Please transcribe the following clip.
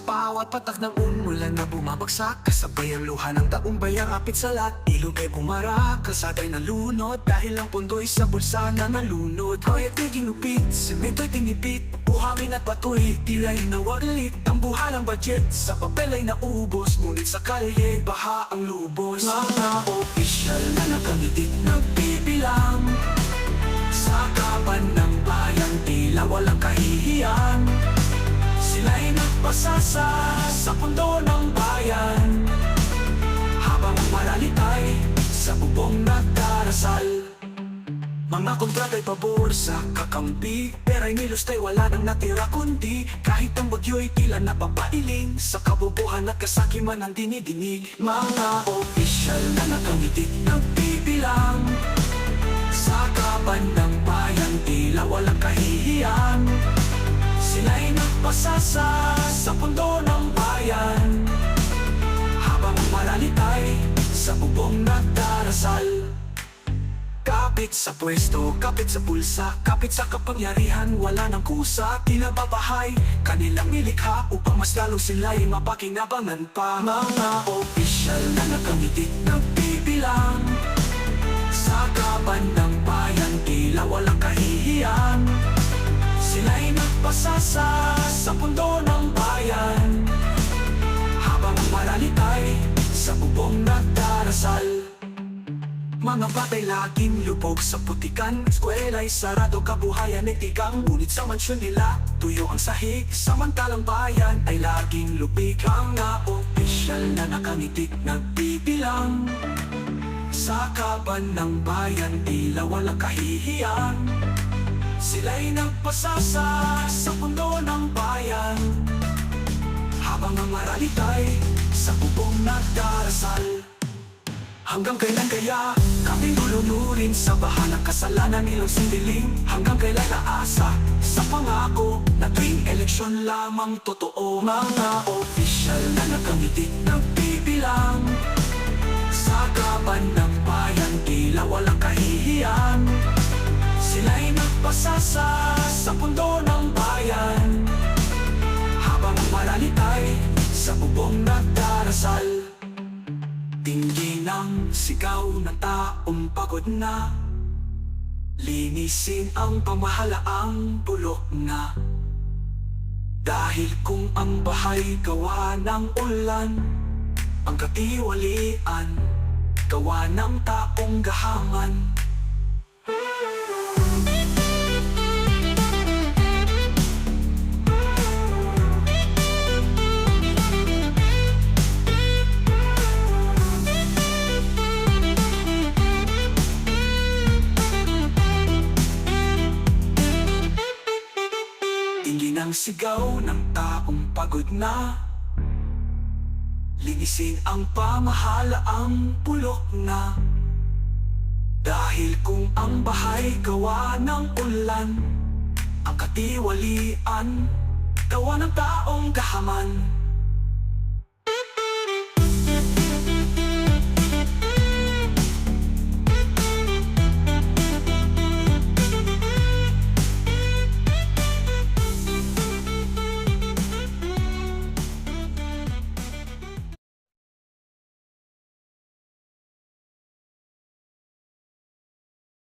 bawat patak ng umulan na bumabagsak Kasabay ang luha ng taong bayang apit sa lahat. Ilog ay bumara, kalsada'y nalunod Dahil ang pundo'y sa bulsa na nalunod. Hoy at ginupit, semento'y tinipit Buhangin at bato'y tila'y nawagalit Ang buhalang budget sa papel ay naubos Ngunit sa kalye, baha ang lubos. Mga opisyal na nakamitit nagbibilang Sa kaban ng bayan, tila walang kahihiyan Sila'y nagpasasa sa pundo ng bayan. Habang maralitay sa bubong nagdarasal Mga kontrata'y pabor sa kakampi. Pera'y nilustay wala nang natira kundi Kahit ang bagyo'y tila napapailing. Sa kabubuhan at kasakiman ang dinidinig Mga opisyal nagpasasa sa pundo ng bayan. Habang maralitay sa bubong nagdarasal. Kapit sa pwesto, kapit sa bulsa Kapit sa kapangyarihan, wala nang kusa. Tila babahay, kanilang nilikha Upang mas lalo sila'y mapakinabangan pa. Mga opisyal na nakamitik nagbibilang Sa kaban ng bayan, tila walang kahihiyan. Sila'y nagpasasa Mga batay laging lubog sa putikan. Eskwela'y sarado, kabuhayan ay tigang Ngunit sa mansyon nila, tuyo ang sahig. Samantalang bayan ay laging lupig Ang nga opisyal na nakangitik nagbibilang. Sa kaban ng bayan, tila walang kahihiyan. Sila'y nagpasasa sa pundo ng bayan. Habang ang maralitay sa bubong nagdarasal. Hanggang kailan kaya lulunurin sa baha ng kasalanan nilang sindiling Hanggang kailan naasa sa pangako na tuwing eleksyon lamang totoo Mga opisyal na nakamitik nagbibilang Sa kaban ng bayan tila walang kahihiyan. Sila'y nagpasasa sa pundo ng bayan. Habang maralitay sa bubong nagdarasal Tingin ang sigaw ng taong pagod na. Linisin ang pamahalaang bulok na. Dahil kung ang bahay gawa ng ulan Ang katiwalian gawa ng taong gahaman ang sigaw ng taong pagod na. Linisin ang pamahalaang pulok na. Dahil kung ang bahay gawa ng ulan Ang katiwalian gawa ng taong gahaman